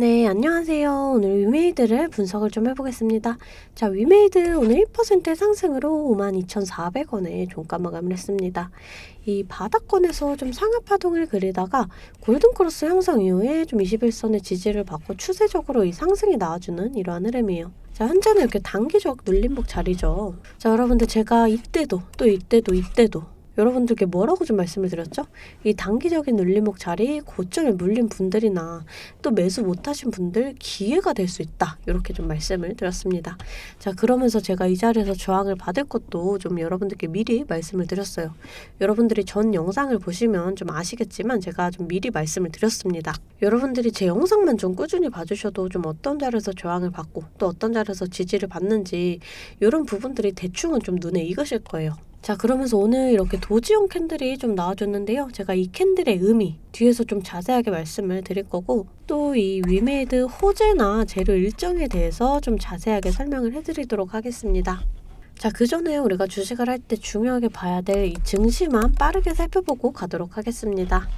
네, 안녕하세요. 오늘 위메이드를 분석을 좀 해보겠습니다. 자, 위메이드 오늘 1% 상승으로 52,400원에 종가 마감을 했습니다. 이 바닥권에서 좀 상하 파동을 그리다가 골든크로스 형성 이후에 좀 21선의 지지를 받고 추세적으로 이 상승이 나와주는 이러한 흐름이에요. 자, 현재는 이렇게 단기적 눌림목 자리죠. 자, 여러분들 제가 이때도 또 이때도 이때도 여러분들께 뭐라고 좀 말씀을 드렸죠? 이 단기적인 눌림목 자리 고점에 물린 분들이나 또 매수 못하신 분들 기회가 될 수 있다. 이렇게 좀 말씀을 드렸습니다. 자, 그러면서 제가 이 자리에서 저항을 받을 것도 좀 여러분들께 미리 말씀을 드렸어요. 여러분들이 전 영상을 보시면 좀 아시겠지만 제가 좀 미리 말씀을 드렸습니다. 여러분들이 제 영상만 좀 꾸준히 봐주셔도 좀 어떤 자리에서 저항을 받고 또 어떤 자리에서 지지를 받는지 이런 부분들이 대충은 좀 눈에 익으실 거예요. 자 그러면서 오늘 이렇게 도지용 캔들이 좀 나와줬는데요. 제가 이 캔들의 의미 뒤에서 좀 자세하게 말씀을 드릴 거고 또 이 위메이드 호재나 재료 일정에 대해서 좀 자세하게 설명을 해드리도록 하겠습니다. 자, 그 전에 우리가 주식을 할 때 중요하게 봐야 될 이 증시만 빠르게 살펴보고 가도록 하겠습니다.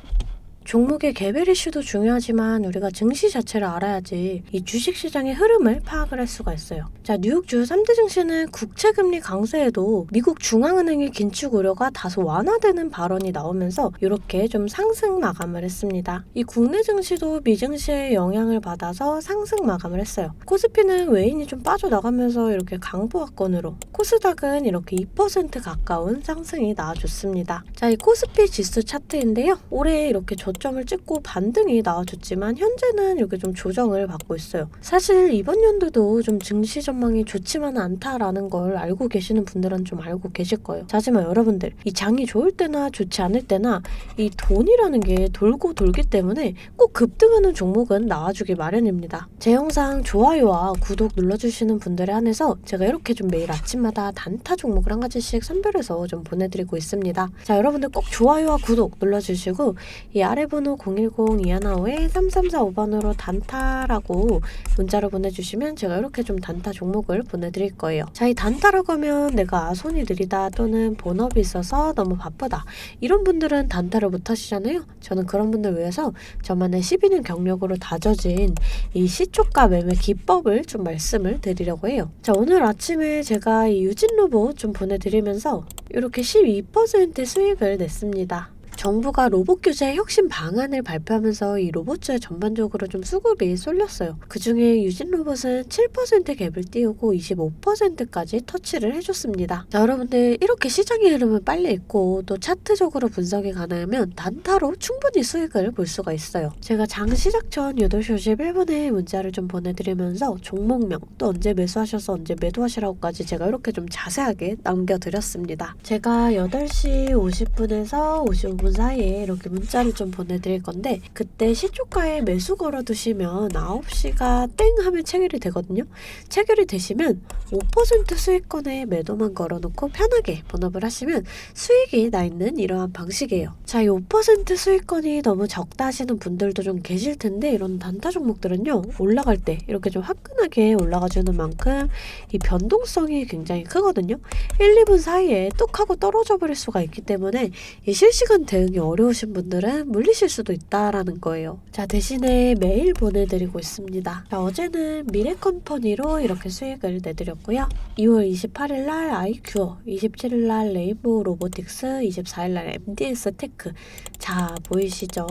종목의 개별 이슈도 중요하지만 우리가 증시 자체를 알아야지 이 주식시장의 흐름을 파악을 할 수가 있어요. 자, 뉴욕 주요 3대 증시는 국채금리 강세에도 미국 중앙은행의 긴축 우려가 다소 완화되는 발언이 나오면서 이렇게 좀 상승 마감을 했습니다. 이 국내 증시도 미증시의 영향을 받아서 상승 마감을 했어요. 코스피는 외인이 좀 빠져나가면서 이렇게 강보합권으로 코스닥은 이렇게 2% 가까운 상승이 나와줬습니다. 자, 이 코스피 지수 차트인데요. 올해 이렇게 저점을 찍고 반등이 나와줬지만 현재는 이렇게 좀 조정을 받고 있어요. 사실 이번 연도도 좀 증시 전망이 좋지만 않다라는 걸 알고 계시는 분들은 좀 알고 계실 거예요. 자, 하지만 여러분들 이 장이 좋을 때나 좋지 않을 때나 이 돈이라는 게 돌고 돌기 때문에 꼭 급등하는 종목은 나와주기 마련입니다. 제 영상 좋아요와 구독 눌러주시는 분들에 한해서 제가 이렇게 좀 매일 아침마다 단타 종목을 한 가지씩 선별해서 좀 보내드리고 있습니다. 자, 여러분들 꼭 좋아요와 구독 눌러주시고 이 아래 번호 010-215-3345번으로 단타라고 문자로 보내주시면 제가 이렇게 좀 단타 종목을 보내드릴 거예요. 자, 이 단타라고 하면 내가 아, 손이 느리다 또는 본업이 있어서 너무 바쁘다. 이런 분들은 단타를 못 하시잖아요. 저는 그런 분들 위해서 저만의 12년 경력으로 다져진 이 시초가 매매 기법을 좀 말씀을 드리려고 해요. 자, 오늘 아침에 제가 이 유진 로봇 좀 보내드리면서 이렇게 12% 수익을 냈습니다. 정부가 로봇 규제 혁신 방안을 발표하면서 이 로봇주에 전반적으로 좀 수급이 쏠렸어요. 그 중에 유진 로봇은 7% 갭을 띄우고 25%까지 터치를 해줬습니다. 자, 여러분들 이렇게 시장의 흐름을 빨리 읽고 또 차트적으로 분석이 가능하면 단타로 충분히 수익을 볼 수가 있어요. 제가 장 시작 전 8시 51분에 문자를 좀 보내드리면서 종목명 또 언제 매수하셔서 언제 매도하시라고까지 제가 이렇게 좀 자세하게 남겨드렸습니다. 제가 8시 50분에서 55분 사이에 이렇게 문자를 좀 보내드릴 건데 그때 시초가에 매수 걸어두시면 9시가 땡 하면 체결이 되거든요. 체결이 되시면 5% 수익권에 매도만 걸어놓고 편하게 본업을 하시면 수익이 나 있는 이러한 방식이에요. 자, 이 5% 수익권이 너무 적다 하시는 분들도 좀 계실 텐데 이런 단타 종목들은요 올라갈 때 이렇게 좀 화끈하게 올라가주는 만큼 이 변동성이 굉장히 크거든요. 1, 2분 사이에 뚝 하고 떨어져 버릴 수가 있기 때문에 이 실시간 대 응이 어려우신 분들은 물리실 수도 있다라는 거예요. 자, 대신에 매일 보내드리고 있습니다. 자, 어제는 미래컴퍼니로 이렇게 수익을 내드렸고요. 2월 28일 날 아이큐어, 27일 날 레인보우 로보틱스, 24일 날 MDS 테크. 자, 보이시죠?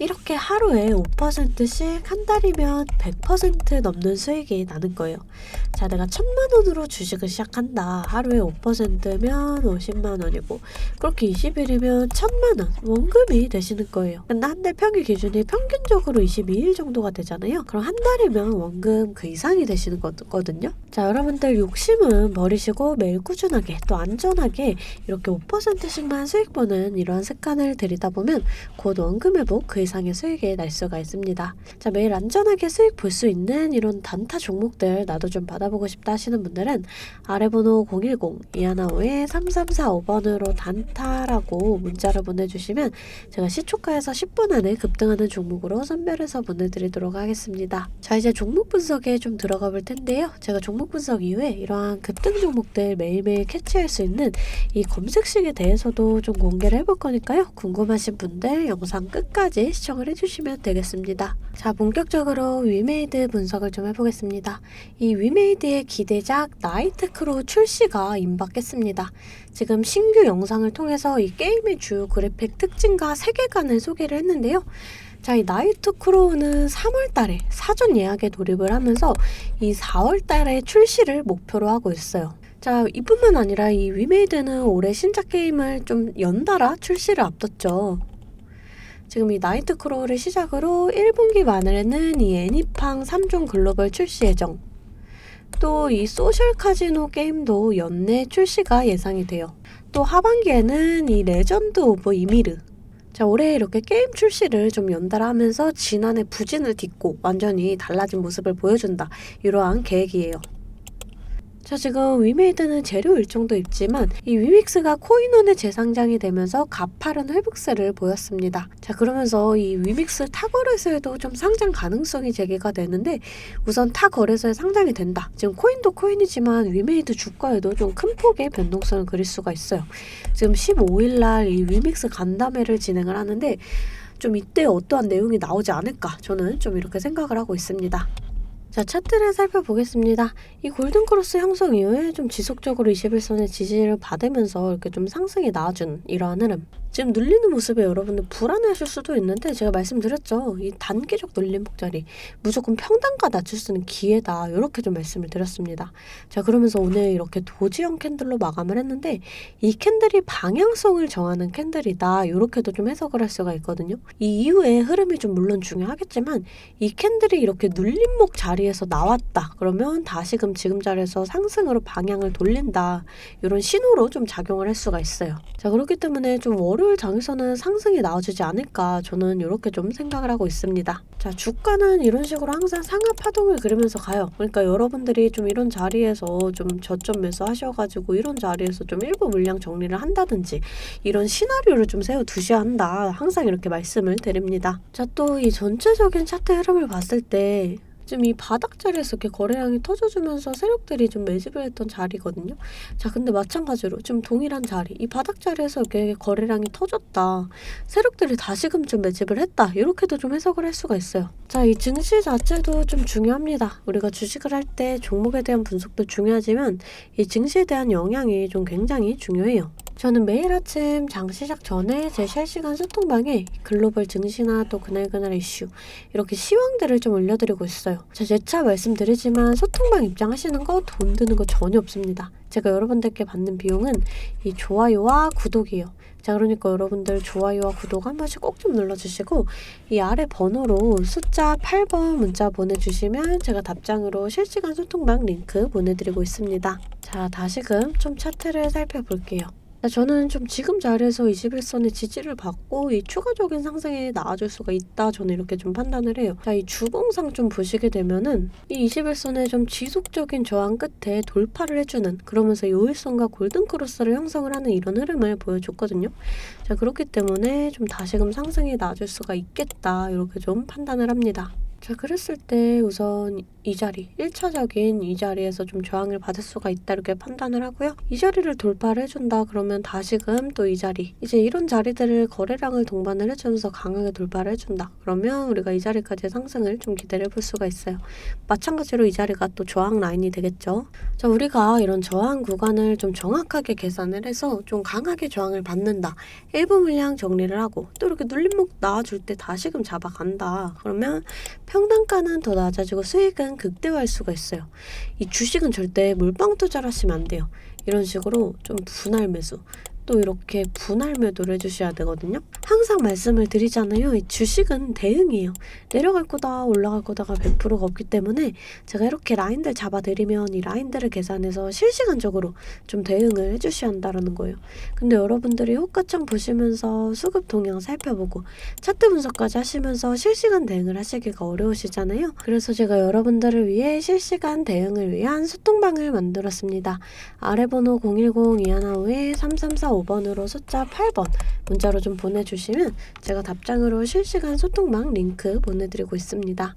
이렇게 하루에 5%씩 한 달이면 100% 넘는 수익이 나는 거예요. 자, 내가 천만 원으로 주식을 시작한다. 하루에 5%면 50만 원이고, 그렇게 20일이면 천만 원 원금이 되시는 거예요. 근데 한 달 평일 기준이 평균적으로 22일 정도가 되잖아요. 그럼 한 달이면 원금 그 이상이 되시는 거거든요. 자, 여러분들 욕심은 버리시고 매일 꾸준하게 또 안전하게 이렇게 5%씩만 수익 보는 이러한 습관을 들이다 보면 곧 원금 회복 그 이상의 수익이 날 수가 있습니다. 자, 매일 안전하게 수익 볼 수 있는 이런 단타 종목들 나도 좀 받아보고 싶다 하시는 분들은 아래 번호 010-215-3345번으로 단타라고 문자를 보내주시면 제가 시초가에서 10분 안에 급등하는 종목으로 선별해서 보내드리도록 하겠습니다. 자, 이제 종목 분석에 좀 들어가 볼 텐데요. 제가 종목 분석 이후에 이러한 급등 종목들 매일매일 캐치할 수 있는 이 검색식에 대해서도 좀 공개를 해볼 거니까요. 궁금하신 분들 영상 끝까지 시청을 해주시면 되겠습니다. 자, 본격적으로 위메이드 분석을 좀 해보겠습니다. 이 위메이드의 기대작 나이트크로 출시가 임박했습니다. 지금 신규 영상을 통해서 이 게임의 주요 그래픽 특징과 세계관을 소개를 했는데요. 자, 이 나이트 크로우는 3월 달에 사전 예약에 돌입을 하면서 이 4월 달에 출시를 목표로 하고 있어요. 자, 이뿐만 아니라 이 위메이드는 올해 신작 게임을 좀 연달아 출시를 앞뒀죠. 지금 이 나이트 크로우를 시작으로 1분기 말에는 이 애니팡 3종 글로벌 출시 예정. 또 이 소셜 카지노 게임도 연내 출시가 예상이 돼요. 또 하반기에는 이 레전드 오브 이미르. 자, 올해 이렇게 게임 출시를 좀 연달아 하면서 지난해 부진을 딛고 완전히 달라진 모습을 보여준다. 이러한 계획이에요. 자 지금 위메이드는 재료 일정도 있지만 이 위믹스가 코인원의 재상장이 되면서 가파른 회복세를 보였습니다. 자 그러면서 이 위믹스 타 거래소에도 좀 상장 가능성이 제기가 되는데 우선 타 거래소에 상장이 된다. 지금 코인도 코인이지만 위메이드 주가에도 좀 큰 폭의 변동성을 그릴 수가 있어요. 지금 15일 날 이 위믹스 간담회를 진행을 하는데 좀 이때 어떠한 내용이 나오지 않을까 저는 좀 이렇게 생각을 하고 있습니다. 자, 차트를 살펴보겠습니다. 이 골든크로스 형성 이후에 좀 지속적으로 21선의 지지를 받으면서 이렇게 좀 상승이 나와준 이러한 흐름. 지금 눌리는 모습에 여러분들 불안해하실 수도 있는데 제가 말씀드렸죠. 이 단기적 눌림 폭자리 무조건 평단가 낮출 수 있는 기회다. 이렇게 좀 말씀을 드렸습니다. 자, 그러면서 오늘 이렇게 도지형 캔들로 마감을 했는데 이 캔들이 방향성을 정하는 캔들이다. 이렇게도 좀 해석을 할 수가 있거든요. 이 이후에 흐름이 좀 물론 중요하겠지만 이 캔들이 이렇게 눌림목 자리에서 나왔다. 그러면 다시금 지금 자리에서 상승으로 방향을 돌린다. 이런 신호로 좀 작용을 할 수가 있어요. 자, 그렇기 때문에 좀 월요일 장에서는 상승이 나와주지 않을까 저는 이렇게 좀 생각을 하고 있습니다. 자, 주가는 이런 식으로 항상 상하 파동을 그리면서 가요. 그러니까 여러분들이 좀 이런 자리에서 좀 저점 매수 하셔가지고 이런 자리에서 좀 일부 물량 정리를 한다든지 이런 시나리오를 좀 세워 두셔야 한다. 항상 이렇게 말씀을 드립니다. 자, 또 이 전체적인 차트 흐름을 봤을 때 지금 이 바닥 자리에서 이렇게 거래량이 터져주면서 세력들이 좀 매집을 했던 자리거든요. 자, 근데 마찬가지로 좀 동일한 자리, 이 바닥 자리에서 이렇게 거래량이 터졌다. 세력들이 다시금 좀 매집을 했다. 이렇게도 좀 해석을 할 수가 있어요. 자, 이 증시 자체도 좀 중요합니다. 우리가 주식을 할 때 종목에 대한 분석도 중요하지만 이 증시에 대한 영향이 좀 굉장히 중요해요. 저는 매일 아침 장 시작 전에 제 실시간 소통방에 글로벌 증시나 또 그날그날 이슈 이렇게 시황들을 좀 올려드리고 있어요. 자, 재차 말씀드리지만 소통방 입장하시는 거 돈 드는 거 전혀 없습니다. 제가 여러분들께 받는 비용은 이 좋아요와 구독이에요. 자, 그러니까 여러분들 좋아요와 구독 한 번씩 꼭 좀 눌러주시고 이 아래 번호로 숫자 8번 문자 보내주시면 제가 답장으로 실시간 소통방 링크 보내드리고 있습니다. 자, 다시금 좀 차트를 살펴볼게요. 저는 좀 지금 자리에서 21선의 지지를 받고 이 추가적인 상승이 나아질 수가 있다. 저는 이렇게 좀 판단을 해요. 자, 이 주봉상 좀 보시게 되면은 이 21선의 좀 지속적인 저항 끝에 돌파를 해주는 그러면서 요일선과 골든크로스를 형성을 하는 이런 흐름을 보여줬거든요. 자, 그렇기 때문에 좀 다시금 상승이 나아질 수가 있겠다. 이렇게 좀 판단을 합니다. 자, 그랬을 때 우선 이 자리, 1차적인 이 자리에서 좀 저항을 받을 수가 있다 이렇게 판단을 하고요. 이 자리를 돌파를 해준다 그러면 다시금 또 이 자리, 이제 이런 자리들을 거래량을 동반을 해주면서 강하게 돌파를 해준다. 그러면 우리가 이 자리까지의 상승을 좀 기대를 해볼 수가 있어요. 마찬가지로 이 자리가 또 저항 라인이 되겠죠. 자, 우리가 이런 저항 구간을 좀 정확하게 계산을 해서 좀 강하게 저항을 받는다. 일부 물량 정리를 하고 또 이렇게 눌림목 나와줄 때 다시금 잡아간다. 그러면 평단가는 더 낮아지고 수익은 극대화할 수가 있어요. 이 주식은 절대 물방 투자를 하시면 안 돼요. 이런 식으로 좀 분할 매수. 또 이렇게 분할 매도를 해주셔야 되거든요. 항상 말씀을 드리잖아요. 이 주식은 대응이에요. 내려갈 거다 올라갈 거다가 100%가 없기 때문에 제가 이렇게 라인들 잡아드리면 이 라인들을 계산해서 실시간적으로 좀 대응을 해주셔야 한다는 거예요. 근데 여러분들이 호가창 보시면서 수급 동향 살펴보고 차트 분석까지 하시면서 실시간 대응을 하시기가 어려우시잖아요. 그래서 제가 여러분들을 위해 실시간 대응을 위한 소통방을 만들었습니다. 아래 번호 010-215-3345 5 번으로 숫자 8번 문자로 좀 보내주시면 제가 답장으로 실시간 소통방 링크 보내드리고 있습니다.